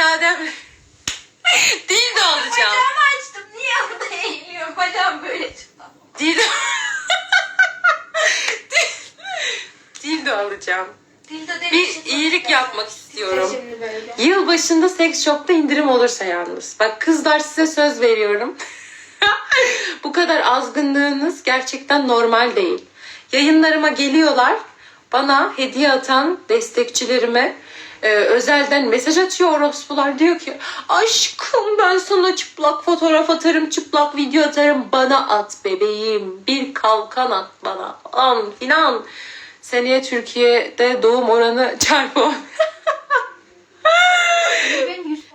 irademle dildo alacağım. Bacağımı açtım. Niye orada eğiliyorum? Bacağım böyle çıktı. Dildo dildo alacağım. Dildo Bir iyilik yapmak istiyorum. Şimdi böyle. Yıl başında seks shop'ta indirim olursa yalnız. Bak kızlar size söz veriyorum. Bu kadar azgınlığınız gerçekten normal değil. Yayınlarıma geliyorlar. Bana hediye atan destekçilerime e, özelden mesaj atıyor orospular. Diyor ki aşkım ben sana çıplak fotoğraf atarım, çıplak video atarım. Bana at bebeğim. Bir kalkan at bana. An filan. Seneye Türkiye'de doğum oranı çarpı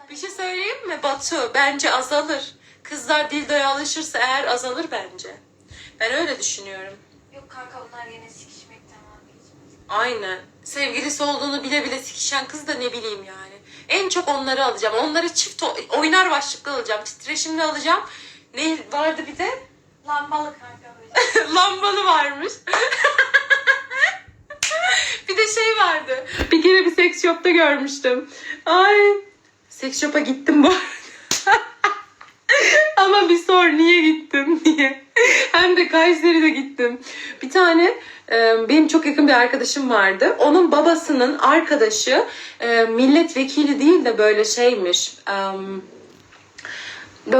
Bir şey söyleyeyim mi Batu? Bence azalır. Kızlar dildoya alışırsa eğer azalır bence. Ben öyle düşünüyorum. Yok kanka bunlar yine sikişmekten vazgeçmez. Aynen. Sevgilisi olduğunu bile bile sikişen kız da ne bileyim yani. En çok onları alacağım. Onları çift oynar başlıklı alacağım. Titreşimli alacağım. Ne vardı bir de? Lambalı kanka. Lambalı varmış. bir de şey vardı. Bir kere bir seks shop'ta görmüştüm. Ay. Seks shop'a gittim bu. Ama bir sor niye gittim diye. Hem de Kayseri'de gittim. Bir tane e, benim çok yakın bir arkadaşım vardı. Onun babasının arkadaşı e, milletvekili değil de böyle şeymiş.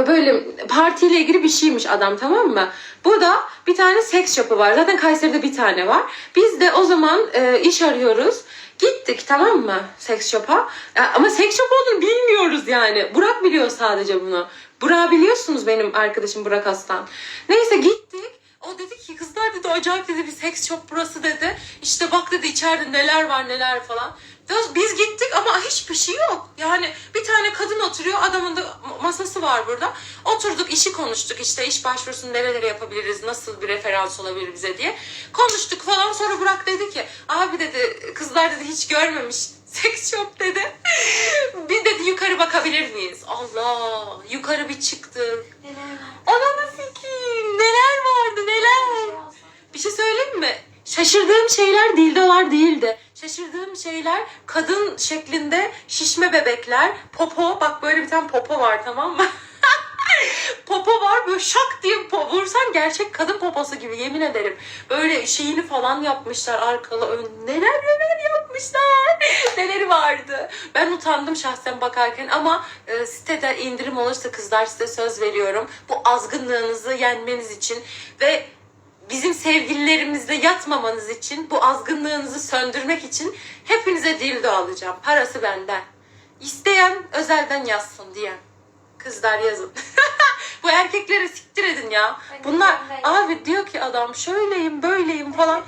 böyle partiyle ilgili bir şeymiş adam tamam mı? Burada bir tane seks shop'u var. Zaten Kayseri'de bir tane var. Biz de o zaman e, iş arıyoruz. Gittik tamam mı seks shop'a? Ya, ama seks shop olduğunu bilmiyoruz yani. Burak biliyor sadece bunu. Burak biliyorsunuz benim arkadaşım Burak Aslan. Neyse gittik. O dedi ki kızlar dedi acayip dedi bir seks shop burası dedi. İşte bak dedi içeride neler var neler falan. Biz gittik ama hiçbir şey yok. Yani bir tane kadın oturuyor adamın da masası var burada. Oturduk işi konuştuk işte iş başvurusunu nereleri yapabiliriz nasıl bir referans olabilir bize diye. Konuştuk falan sonra Burak dedi ki abi dedi kızlar dedi hiç görmemiş seks shop dedi. bir dedi yukarı bakabilir miyiz? Allah yukarı bir çıktık. Neler var? Ananı sikeyim neler vardı neler. Bir şey söyleyeyim mi? Şaşırdığım şeyler dildolar değildi. Şaşırdığım şeyler kadın şeklinde şişme bebekler. Popo bak böyle bir tane popo var tamam mı? popo var böyle şak diye vursan gerçek kadın poposu gibi yemin ederim. Böyle şeyini falan yapmışlar arkalı ön. Neler neler yapmışlar. Neleri vardı. Ben utandım şahsen bakarken ama e, sitede indirim olursa kızlar size söz veriyorum. Bu azgınlığınızı yenmeniz için ve bizim sevgililerimizle yatmamanız için, bu azgınlığınızı söndürmek için hepinize dildo alacağım. Parası benden. İsteyen özelden yazsın diyen. Kızlar yazın. bu erkeklere siktir edin ya. Ben Bunlar de- abi diyor ki adam şöyleyim böyleyim falan.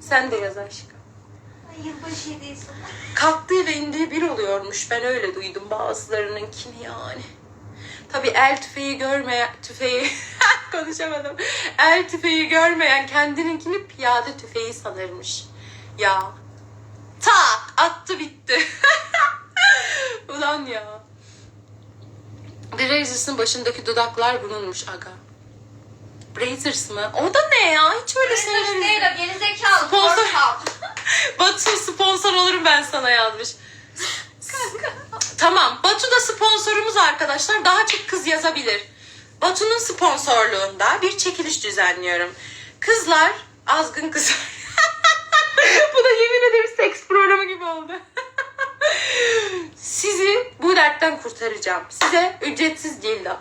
Sen de yaz aşkım. Yılbaşı hediyesi. Kalktığı ve indiği bir oluyormuş. Ben öyle duydum bazılarınınkini yani. Tabii el tüfeği görmeyen, tüfeği konuşamadım. El tüfeği görmeyen kendininkini piyade tüfeği sanırmış. Ya. Tak attı bitti. Ulan ya. The Razors'ın başındaki dudaklar bununmuş aga. Brazers mı? O da ne ya? Hiç öyle şeyler değil o gerizekalı. Sponsor. Pornhub. Batu sponsor olurum ben sana yazmış. Tamam. Batu da sponsorumuz arkadaşlar. Daha çok kız yazabilir. Batu'nun sponsorluğunda bir çekiliş düzenliyorum. Kızlar, azgın kızlar. Bu da yemin ederim seks programı gibi oldu. Sizi bu dertten kurtaracağım. Size ücretsiz dildo.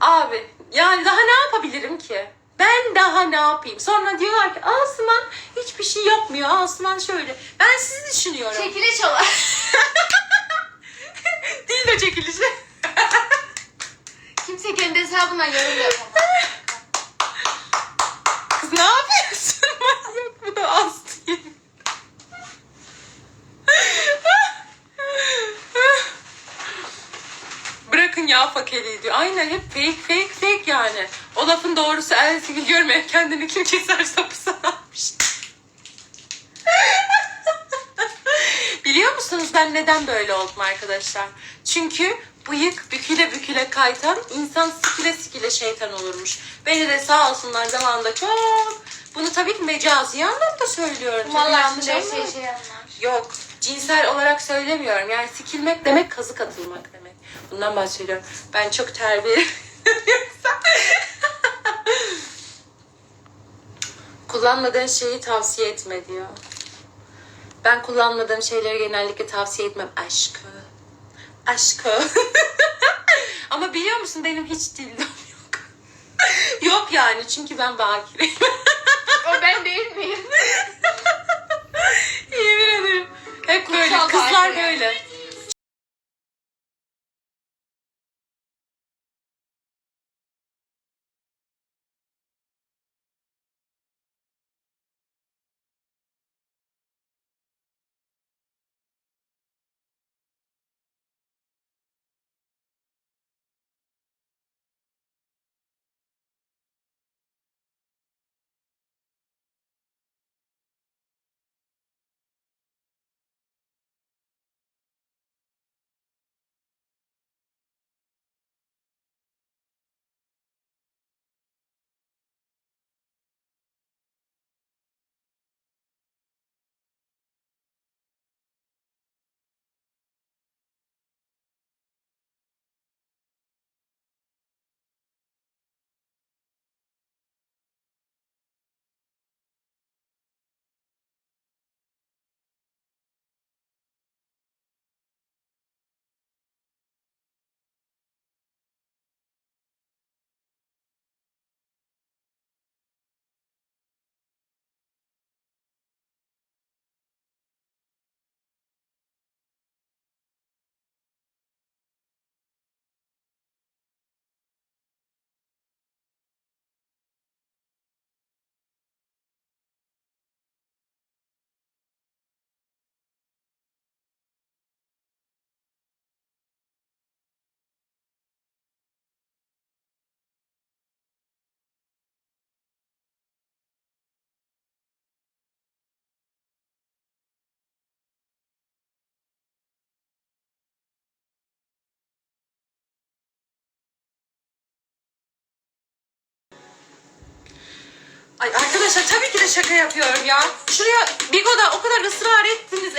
Abi yani daha ne yapabilirim ki? Ben daha ne yapayım? Sonra diyorlar ki Asuman hiçbir şey yapmıyor. Asuman şöyle. Ben sizi düşünüyorum. Çekiliş olan. Dildo çekilişi. Kimse kendi hesabına yorum yapamaz. Kız ne yapıyorsun? Manyak bu da az değil. Bırakın ya fakeliği diyor. Aynen hep fake fake fake yani. O lafın doğrusu el sivil görmeyen kendini kim keser sapı sanarmış. Biliyor musunuz ben neden böyle oldum arkadaşlar? Çünkü bıyık büküle büküle kaytan insan sikile sikile şeytan olurmuş. Beni de sağ olsunlar zamanında çok bunu tabii ki mecazi anlamda söylüyorum. Tabii Mallar yanlış anlamayın. şey şey anlar. Yok. cinsel olarak söylemiyorum. Yani sikilmek demek kazık atılmak demek. Bundan bahsediyorum. Ben çok terbiye Yoksa- Kullanmadığın şeyi tavsiye etme diyor. Ben kullanmadığım şeyleri genellikle tavsiye etmem. Aşkı. Aşkı. Ama biliyor musun benim hiç dildom yok. yok yani çünkü ben bakireyim. O ben değil miyim? Yemin ederim. Hep böyle. Kutsal Kızlar böyle. Ay arkadaşlar tabii ki de şaka yapıyorum ya. Şuraya Bigo'da o kadar ısrar ettiniz,